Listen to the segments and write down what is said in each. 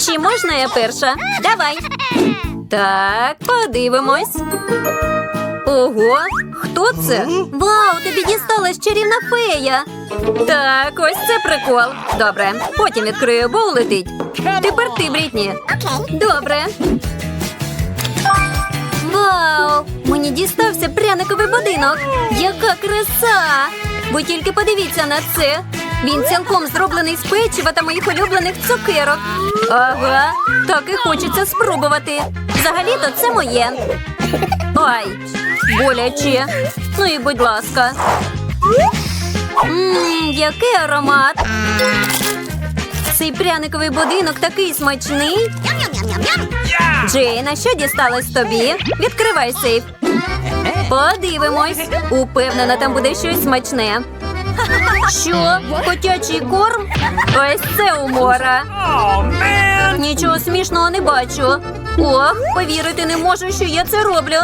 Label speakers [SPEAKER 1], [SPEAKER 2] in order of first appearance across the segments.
[SPEAKER 1] Чи можна я перша? Давай. Так, подивимось. Ого, хто це? Вау, тобі дісталась чарівна фея. Так, ось це прикол. Добре, потім відкрию, бо улетить. Тепер ти, Брітні. Добре. Вау! Мені дістався пряниковий будинок. Яка краса! Ви тільки подивіться на це. Він цілком зроблений з печива та моїх улюблених цукерок. Ага, так і хочеться спробувати. Взагалі-то це моє. Ай, боляче. Ну і будь ласка. Ммм, який аромат. Цей пряниковий будинок такий смачний. Джейн, а що дісталось тобі? Відкривай сейф. Подивимось. Упевнена, там буде щось смачне. Що? Котячий корм? Ось це умора. Нічого смішного не бачу. Ох, повірити не можу, що я це роблю.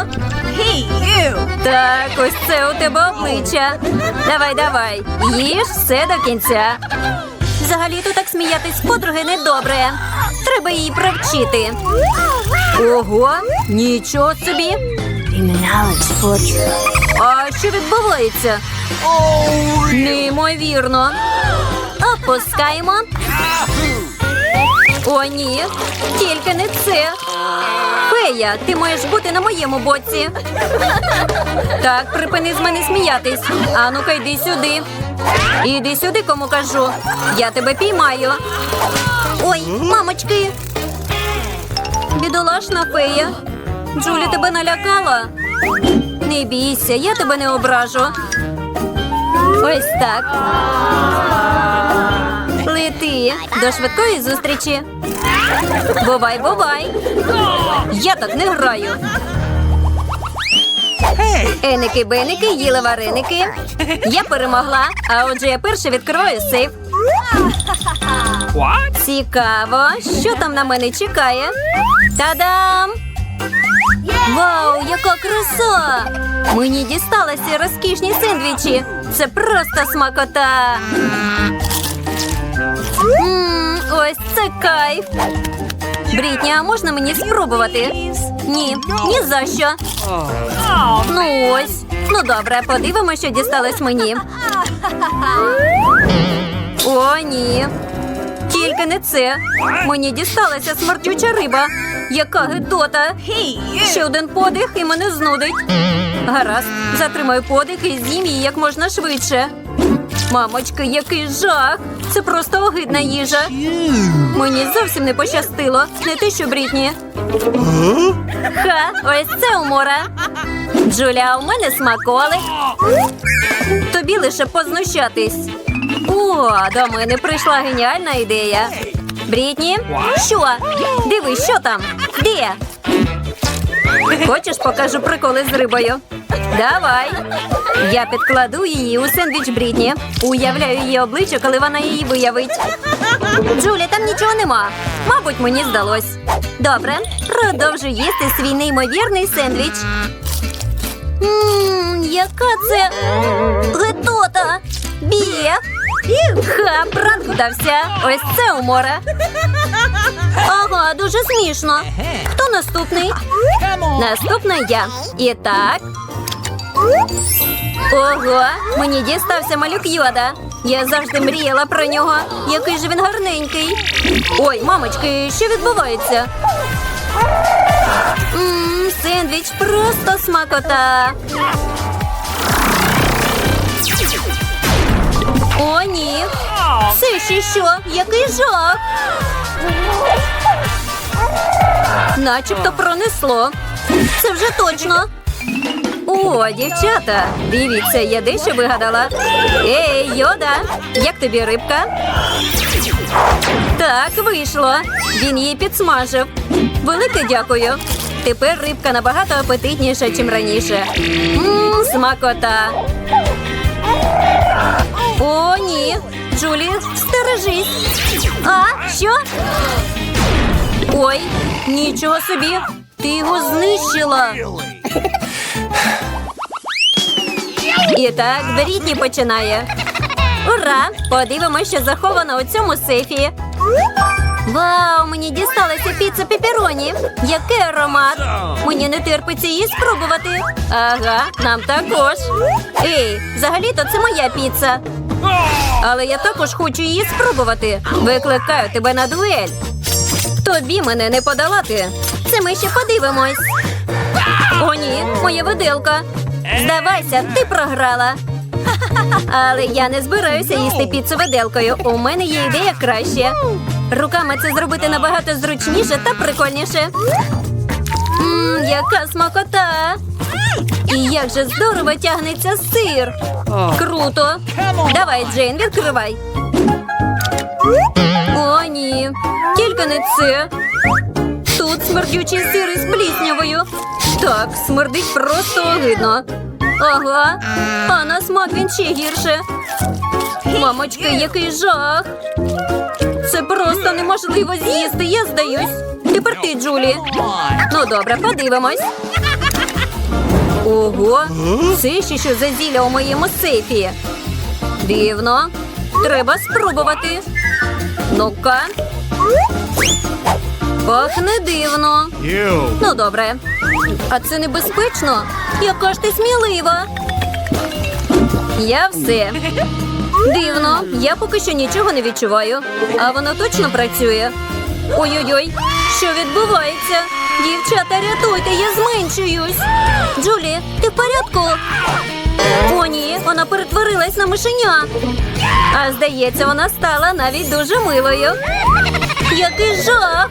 [SPEAKER 1] Так, ось це у тебе обличчя. Давай, давай. Їж все до кінця. Взагалі-то так сміятись з подруги недобре. Треба її провчити. Ого, нічого собі. А що відбувається? Неймовірно. Опускаємо. О, ні, тільки не це. Фея, ти маєш бути на моєму боці. Так, припини з мене сміятись. А ну-ка йди сюди. Іди сюди, кому кажу. Я тебе піймаю. Ой, мамочки. Бідолашна фея. Джулі тебе налякала. Не бійся, я тебе не ображу. Ось так. Лети до швидкої зустрічі. Бувай, бувай. Я так не граю. Еники беники їли вареники. Я перемогла, а отже я перша відкриваю сейф. Цікаво, що там на мене чекає. Та-дам! Вау, яка краса! Мені дісталися розкішні сендвічі. Це просто смакота. Мм, ось це кайф. Брітні, а можна мені спробувати? Ні, ні за що. Ну ось. Ну добре, подивимося, що дісталось мені. О, ні. Тільки не це. Мені дісталася смердюча риба. Яка гидота. Ще один подих і мене знудить. Гаразд, затримаю подих і з'їм її як можна швидше. Мамочки, який жах! Це просто огидна їжа. Мені зовсім не пощастило. Не те, що Брітні. Ха, ось це умора. Джуля, у мене смаколик. Тобі лише познущатись. О, до мене прийшла геніальна ідея. Брітні, що? Дивись, що там? Де? Хочеш, покажу приколи з рибою? Давай. Я підкладу її у сендвіч Брітні. Уявляю її обличчя, коли вона її виявить. Джулі, там нічого нема. Мабуть, мені здалось. Добре, продовжу їсти свій неймовірний сендвіч. Ммм, яка це гетота! Бє! Ха, пранк вдався. Ось це умора. Ага, дуже смішно. Хто наступний? Наступна я. І так. Ого, мені дістався малюк Йода. Я завжди мріяла про нього. Який же він гарненький. Ой, мамочки, що відбувається? Ммм, сендвіч просто смакота. О, ні. Це ще що? Який жах? Начебто пронесло. Це вже точно. О, дівчата, дивіться, я дещо вигадала. Ей, йода, як тобі рибка? Так, вийшло. Він її підсмажив. Велике дякую. Тепер рибка набагато апетитніша, ніж раніше. Ммм, смакота. О, ні. Джулі, стережись. А, що? Ой, нічого собі. Ти його знищила. І так, Брітні починає. Ура! Подивимося, що заховано у цьому сейфі. Вау, мені дісталася піца пеппероні. Який аромат! Мені не терпиться її спробувати. Ага, нам також. Ей, взагалі-то це моя піца. Але я також хочу її спробувати. Викликаю тебе на дуель. Тобі мене не подолати. Це ми ще подивимось. О, ні, моя виделка. Здавайся, ти програла. Але я не збираюся їсти піцу виделкою. У мене є ідея краще. Руками це зробити набагато зручніше та прикольніше. Мм, яка смакота! І як же здорово тягнеться сир. Круто. Давай, Джейн, відкривай. О, ні. Тільки не це. Тут смердючий сир із пліснявою. Так, смердить просто огидно. Ага, а на смак він ще гірше. Мамочки, який жах. Це просто неможливо з'їсти, я здаюсь. Тепер ти, Джулі. Ну добре, подивимось. Ого, це ще що за зілля у моєму сейфі. Дивно. Треба спробувати. Ну-ка. Пахне дивно. Ну, добре. А це небезпечно? Яка ж ти смілива? Я все. Дивно, я поки що нічого не відчуваю. А воно точно працює. Ой-ой-ой, що відбувається? Дівчата, рятуйте, я зменшуюсь. Джулі, ти в порядку? О, ні, вона перетворилась на мишеня. А здається, вона стала навіть дуже милою. Який жах!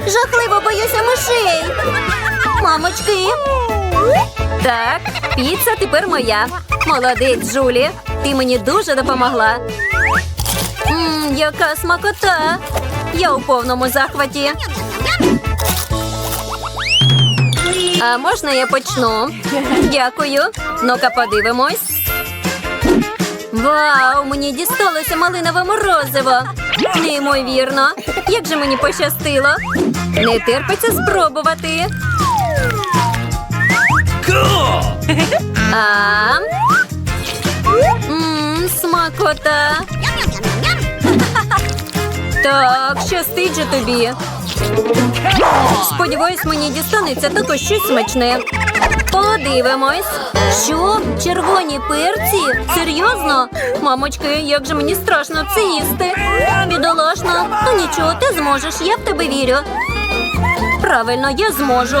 [SPEAKER 1] жахливо боюся мишей. Мамочки. Так, піца тепер моя. Молодець, Джулі. Ти мені дуже допомогла. Мм, яка смакота. Я у повному захваті. А можна я почну? Дякую. Ну-ка подивимось. Вау, мені дісталося малинове морозиво. Неймовірно. Як же мені пощастило. Не терпиться спробувати. А? Смакота. Так, щастить же тобі. Сподіваюсь, мені дістанеться також щось смачне. Подивимось. Що? Червоні перці? Серйозно? Мамочки, як же мені страшно це їсти. Бідолашно. Ну нічого, ти зможеш, я в тебе вірю. Правильно, я зможу.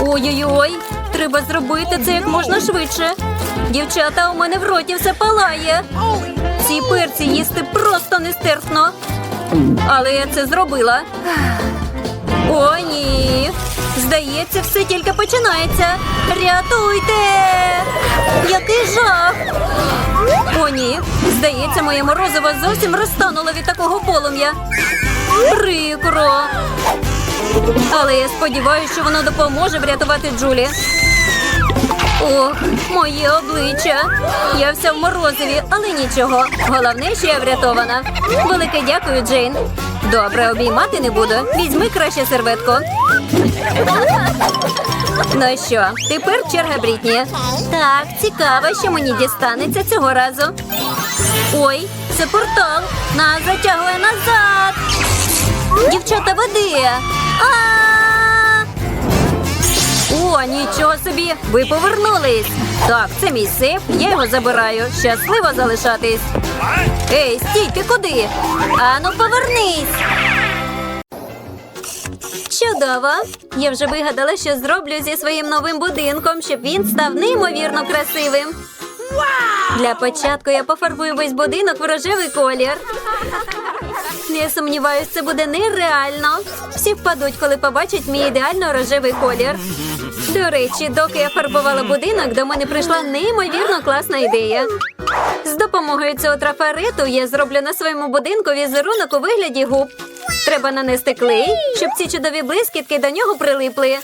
[SPEAKER 1] Ой-ой-ой, треба зробити це як можна швидше. Дівчата, у мене в роті все палає. Ці перці їсти просто нестерпно. Але я це зробила. О, ні. Здається, все тільки починається. Рятуйте! Який жах! О, ні. Здається, моє морозиво зовсім розтануло від такого полум'я. Прикро. Але я сподіваюся, що воно допоможе врятувати Джулі. Ох, моє обличчя. Я вся в морозиві, але нічого. Головне, що я врятована. Велике дякую, Джейн. Добре, обіймати не буду. Візьми краще серветку. Ну що, тепер черга Брітні. Так, цікаво, що мені дістанеться цього разу. Ой, це портал. Нас затягує назад. Дівчата, води. О, нічого собі! Ви повернулись. Так, це мій сейф, я його забираю. Щасливо залишатись. Ей, стій, ти куди? Ану, повернись. Чудово! Я вже вигадала, що зроблю зі своїм новим будинком, щоб він став неймовірно красивим. Для початку я пофарбую весь будинок в рожевий колір. Не сумніваюсь, це буде нереально. Всі впадуть, коли побачать мій ідеально рожевий колір. До речі, доки я фарбувала будинок, до мене прийшла неймовірно класна ідея. З допомогою цього трафарету я зроблю на своєму будинку візерунок у вигляді губ. Треба нанести клей, щоб ці чудові блискітки до нього прилипли.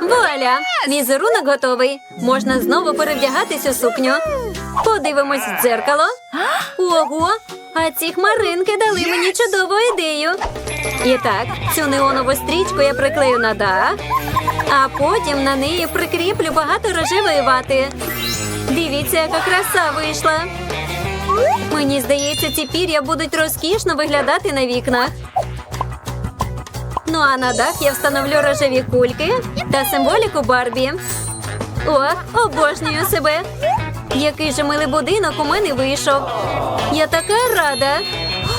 [SPEAKER 1] Вуаля! Візерунок готовий. Можна знову перевдягатись у сукню. Подивимось в дзеркало. Ого! А ці хмаринки дали мені чудову ідею. І так, цю неонову стрічку я приклею на дах, а потім на неї прикріплю багато рожевої вати. Дивіться, яка краса вийшла. Мені здається, ці пір'я будуть розкішно виглядати на вікнах. Ну а на дах я встановлю рожеві кульки та символіку Барбі. О, обожнюю себе. Який же милий будинок у мене вийшов. Я така рада.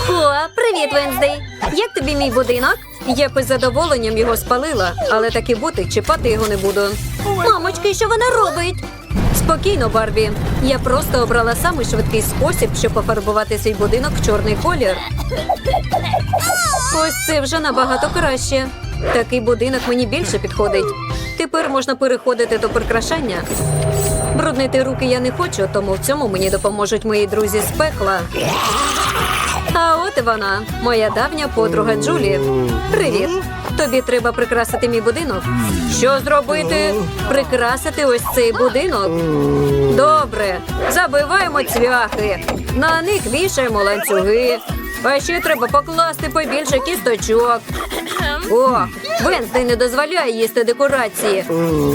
[SPEAKER 1] О, привіт, Венздей. Як тобі мій будинок? Я б із задоволенням його спалила, але таки бути чіпати його не буду. Мамочки, що вона робить? Спокійно, Барбі. Я просто обрала самий швидкий спосіб, щоб пофарбувати свій будинок в чорний колір. Ось це вже набагато краще. Такий будинок мені більше підходить. Тепер можна переходити до прикрашання. Бруднити руки я не хочу, тому в цьому мені допоможуть мої друзі з пекла. А от вона, моя давня подруга Джулі. Привіт. Тобі треба прикрасити мій будинок. Що зробити? Прикрасити ось цей будинок. Добре, забиваємо цвяхи. На них вішаємо ланцюги. А ще треба покласти побільше кісточок. О, Венздей не дозволяє їсти декорації.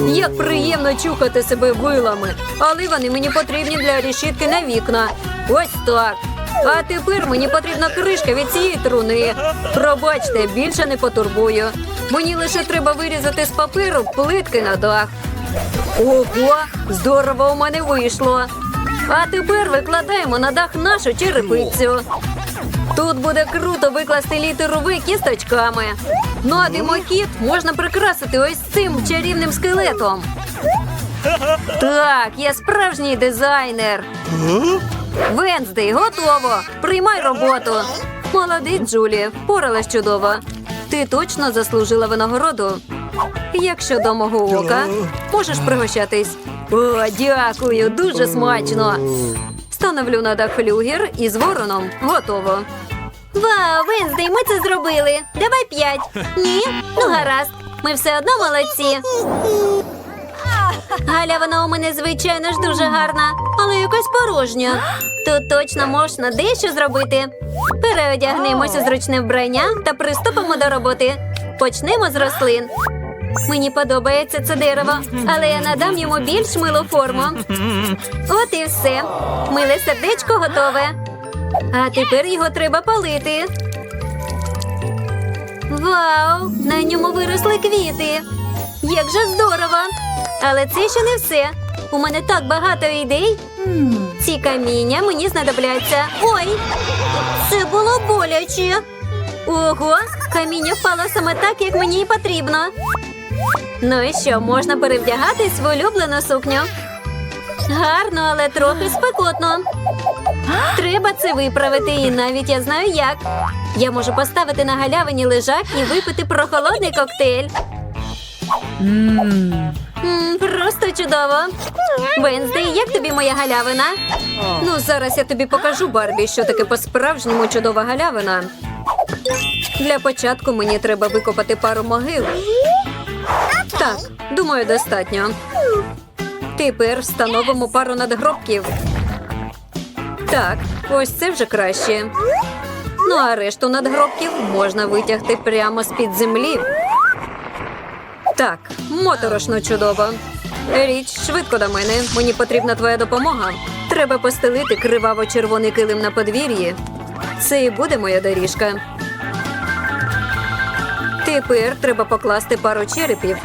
[SPEAKER 1] Як приємно чухати себе вилами, але вони мені потрібні для решітки на вікна. Ось так. А тепер мені потрібна кришка від цієї труни. Пробачте, більше не потурбую. Мені лише треба вирізати з паперу плитки на дах. Ого, здорово у мене вийшло. А тепер викладаємо на дах нашу черепицю. Тут буде круто викласти літеру кісточками. Ну а димохід можна прикрасити ось цим чарівним скелетом. Так, я справжній дизайнер. Венздей, готово. Приймай роботу. Молодець, Джулі, впоралась чудово. Ти точно заслужила винагороду. Як щодо мого ока, можеш пригощатись. О, дякую, дуже смачно. Становлю на дах флюгер із вороном. Готово. Вау, Венздей, ми це зробили. Давай п'ять. Ні? Ну гаразд. Ми все одно молодці. Галя, вона у мене, звичайно ж, дуже гарна, але якась порожня. Тут точно можна дещо зробити. Переодягнемося зручне вбрання та приступимо до роботи. Почнемо з рослин. Мені подобається це дерево, але я надам йому більш милу форму. От і все. Миле сердечко готове. А тепер його треба палити. Вау! На ньому виросли квіти. Як же здорово! Але це ще не все. У мене так багато ідей. Ці каміння мені знадобляться. Ой! Це було боляче. Ого, каміння впало саме так, як мені і потрібно. Ну і що, можна перевдягатись в улюблену сукню? Гарно, але трохи спекотно. Треба це виправити, і навіть я знаю як. Я можу поставити на галявині лежак і випити прохолодний коктейль. М, Просто чудово. Венздей, як тобі моя галявина? Ну, зараз я тобі покажу, Барбі, що таке по-справжньому чудова галявина. Для початку мені треба викопати пару могил. Так, думаю, достатньо. Тепер встановимо пару надгробків. Так, ось це вже краще. Ну а решту надгробків можна витягти прямо з-під землі. Так, моторошно чудово. Річ, швидко до мене. Мені потрібна твоя допомога. Треба постелити криваво-червоний килим на подвір'ї. Це і буде моя доріжка. Тепер треба покласти пару черепів.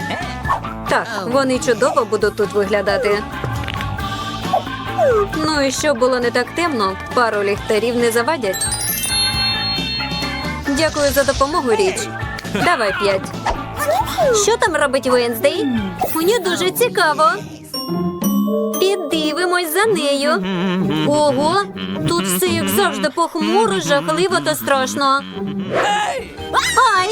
[SPEAKER 1] Так, вони чудово будуть тут виглядати. Ну і щоб було не так темно, пару ліхтарів не завадять. Дякую за допомогу, річ. Давай п'ять. Що там робить Венздей? Мені дуже цікаво. Піддивимось за нею. Ого, тут все як завжди похмуро, жахливо та страшно. Ай!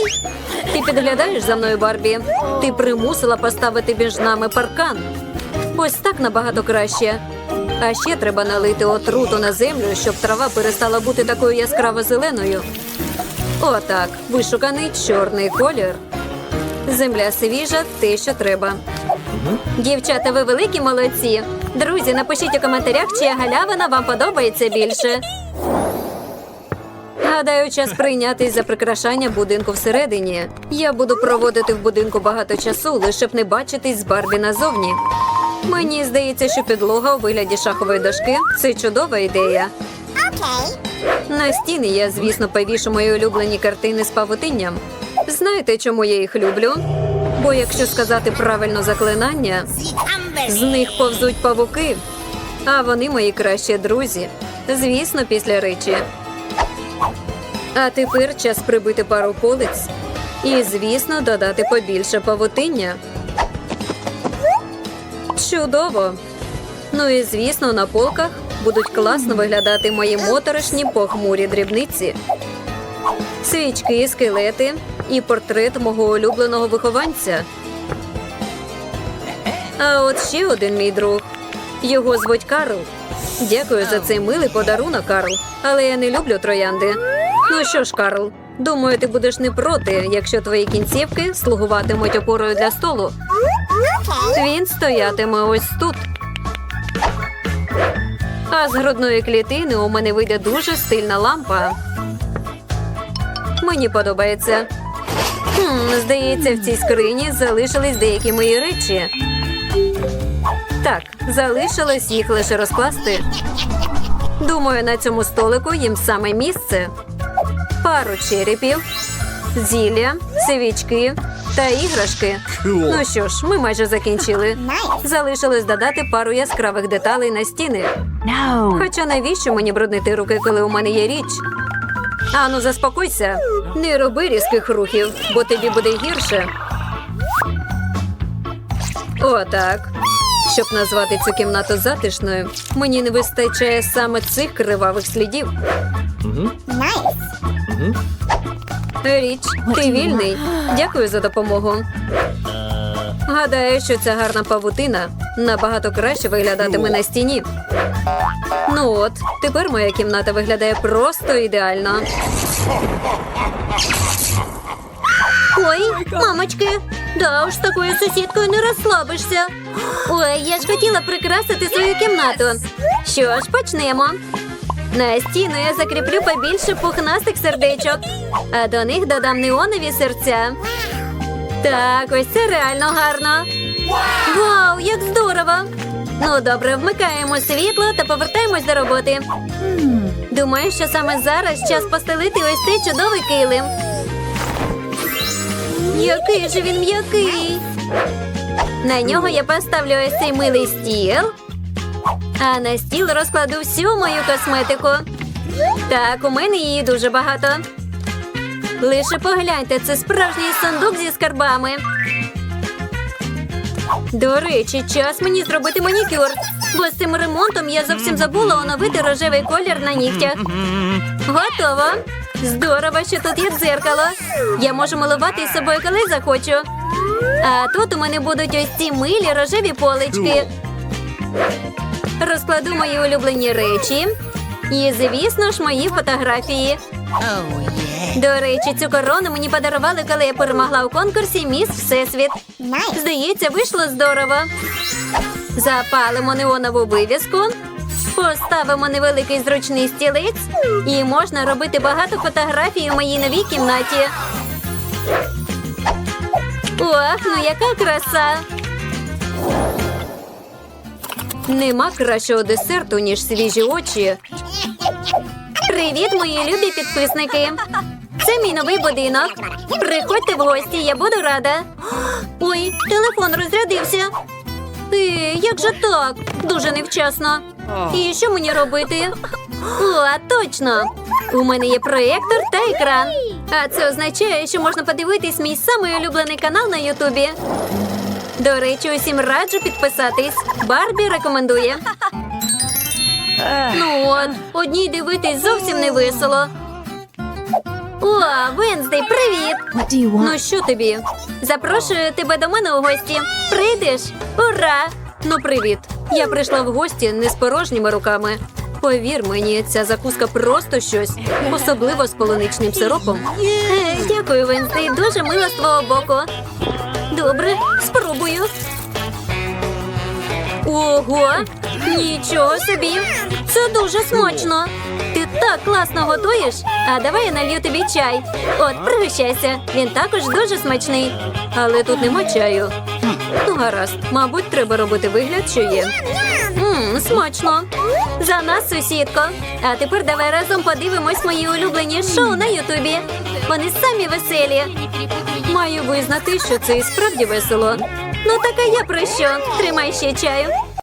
[SPEAKER 1] Ти підглядаєш за мною, Барбі. Ти примусила поставити між нами паркан. Ось так набагато краще. А ще треба налити отруту на землю, щоб трава перестала бути такою яскраво зеленою. Отак, вишуканий чорний колір. Земля свіжа, те, що треба. Дівчата, ви великі молодці. Друзі, напишіть у коментарях, чия галявина вам подобається більше. Гадаю, час прийнятись за прикрашання будинку всередині. Я буду проводити в будинку багато часу, лише б не бачитись з Барбі назовні. Мені здається, що підлога у вигляді шахової дошки це чудова ідея. На стіни я, звісно, повішу мої улюблені картини з павутинням. Знаєте, чому я їх люблю? Бо якщо сказати правильно заклинання, з них повзуть павуки. А вони мої кращі друзі. Звісно, після речі. А тепер час прибити пару полиць. І, звісно, додати побільше павутиння. Чудово! Ну і звісно, на полках будуть класно виглядати мої моторошні похмурі дрібниці. Свічки, скелети і портрет мого улюбленого вихованця. А от ще один мій друг. Його звуть Карл. Дякую за цей милий подарунок, Карл. Але я не люблю троянди. Ну що ж, Карл, думаю, ти будеш не проти, якщо твої кінцівки слугуватимуть опорою для столу. Він стоятиме ось тут. А з грудної клітини у мене вийде дуже стильна лампа. Мені подобається. Хм, здається, в цій скрині залишились деякі мої речі. Так, залишилось їх лише розкласти. Думаю, на цьому столику їм саме місце. Пару черепів, зілля, свічки та іграшки. Ну що ж, ми майже закінчили. Залишилось додати пару яскравих деталей на стіни. Хоча навіщо мені бруднити руки, коли у мене є річ? Ану, заспокойся. Не роби різких рухів, бо тобі буде гірше. Отак. Щоб назвати цю кімнату затишною, мені не вистачає саме цих кривавих слідів. Річ, ти вільний. Дякую за допомогу. Гадаю, що ця гарна павутина набагато краще виглядатиме на стіні. Ну от, тепер моя кімната виглядає просто ідеально. Ой, мамочки, да уж з такою сусідкою не розслабишся. Ой, я ж хотіла прикрасити свою кімнату. Що ж, почнемо. На стіну я закріплю побільше пухнастих сердечок, а до них додам неонові серця. Так, ось це реально гарно. Вау, як здорово! Ну, добре, вмикаємо світло та повертаємось до роботи. Думаю, що саме зараз час постелити ось цей чудовий килим. Який же він м'який. На нього я поставлю ось цей милий стіл. А на стіл розкладу всю мою косметику. Так, у мене її дуже багато. Лише погляньте, це справжній сундук зі скарбами. До речі, час мені зробити манікюр, бо з цим ремонтом я зовсім забула оновити рожевий колір на нігтях. Готово. Здорово, що тут є дзеркало. Я можу милувати із собою, коли захочу. А тут у мене будуть ось ці милі рожеві полички. Розкладу мої улюблені речі. І, звісно ж, мої фотографії. До речі, цю корону мені подарували, коли я перемогла у конкурсі Міс Всесвіт. Здається, вийшло здорово. Запалимо неонову вивіску, поставимо невеликий зручний стілець, і можна робити багато фотографій у моїй новій кімнаті. Ох, ну яка краса! Нема кращого десерту, ніж свіжі очі. Привіт, мої любі підписники! Це мій новий будинок. Приходьте в гості, я буду рада. Ой, телефон розрядився. Е, як же так? Дуже невчасно. І що мені робити? О, точно! У мене є проєктор та екран. А це означає, що можна подивитись мій самий улюблений канал на Ютубі. До речі, усім раджу підписатись. Барбі рекомендує. Ну от, одній дивитись зовсім не весело. О, Венздей, привіт! Ну що тобі? Запрошую тебе до мене у гості. Прийдеш? Ура! Ну, привіт. Я прийшла в гості не з порожніми руками. Повір мені, ця закуска просто щось, особливо з полуничним сиропом. Е, дякую, Венстей, дуже мила з твого боку. Добре, спробую. Ого, нічого собі. Це дуже смачно. Ти так класно готуєш. А давай я налью тобі чай. От, пригощайся. Він також дуже смачний. Але тут нема чаю. Ну, гаразд, мабуть, треба робити вигляд, що є. Мм, смачно. За нас, сусідко. А тепер давай разом подивимось мої улюблені шоу на Ютубі. Вони самі веселі. Маю визнати, що це і справді весело. Ну так а я про що? Тримай ще чаю.